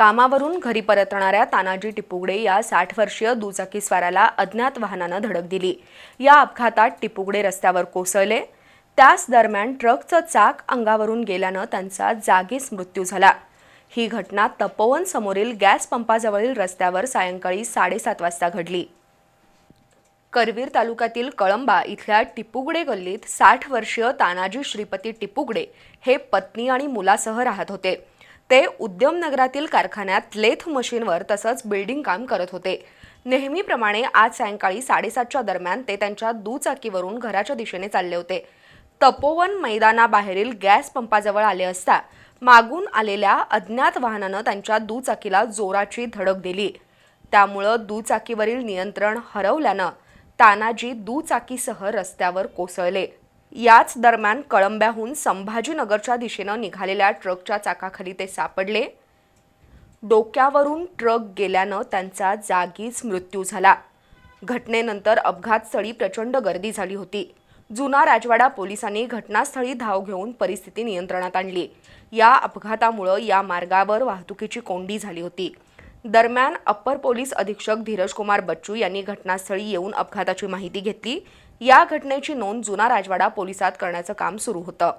कामावरून घरी परतणाऱ्या तानाजी टिपुगडे या साठ वर्षीय दुचाकीस्वाराला अज्ञात वाहनानं धडक दिली. या अपघातात टिपुगडे रस्त्यावर कोसळले. त्याच दरम्यान ट्रकचं चाक अंगावरून गेल्यानं त्यांचा जागीच मृत्यू झाला. ही घटना तपोवन समोरील गॅस पंपाजवळील रस्त्यावर सायंकाळी साडेसात वाजता घडली. करवीर तालुक्यातील कळंबा इथल्या टिपुगडे गल्लीत साठ वर्षीय तानाजी श्रीपती टिपुगडे हे पत्नी आणि मुलासह राहत होते. ते उद्यमनगरातील कारखान्यात लेथ मशीनवर तसंच बिल्डिंग काम करत होते. नेहमीप्रमाणे आज सायंकाळी साडेसातच्या दरम्यान ते त्यांच्या दुचाकीवरून घराच्या दिशेने चालले होते. तपोवन मैदानाबाहेरील गॅस पंपाजवळ आले असता मागून आलेल्या अज्ञात वाहनानं त्यांच्या दुचाकीला जोराची धडक दिली. त्यामुळं दुचाकीवरील नियंत्रण हरवल्यानं तानाजी दुचाकीसह रस्त्यावर कोसळले. याच दरम्यान कळंब्याहून संभाजीनगरच्या दिशेनं निघालेल्या ट्रकच्या चाकाखाली ते सापडले. डोक्यावरून ट्रक गेल्यानं त्यांचा जागीच मृत्यू झाला. घटनेनंतर अपघातस्थळी प्रचंड गर्दी झाली होती. जुना राजवाडा पोलिसांनी घटनास्थळी धाव घेऊन परिस्थिती नियंत्रणात आणली. या अपघातामुळं या मार्गावर वाहतुकीची कोंडी झाली होती. दरम्यान अप्पर पोलीस अधीक्षक धीरज कुमार बच्चू यांनी घटनास्थळी येऊन अपघाताची माहिती घेतली. या घटनेची नोंद जुना राजवाडा पोलिसात करण्याचं काम सुरू होतं.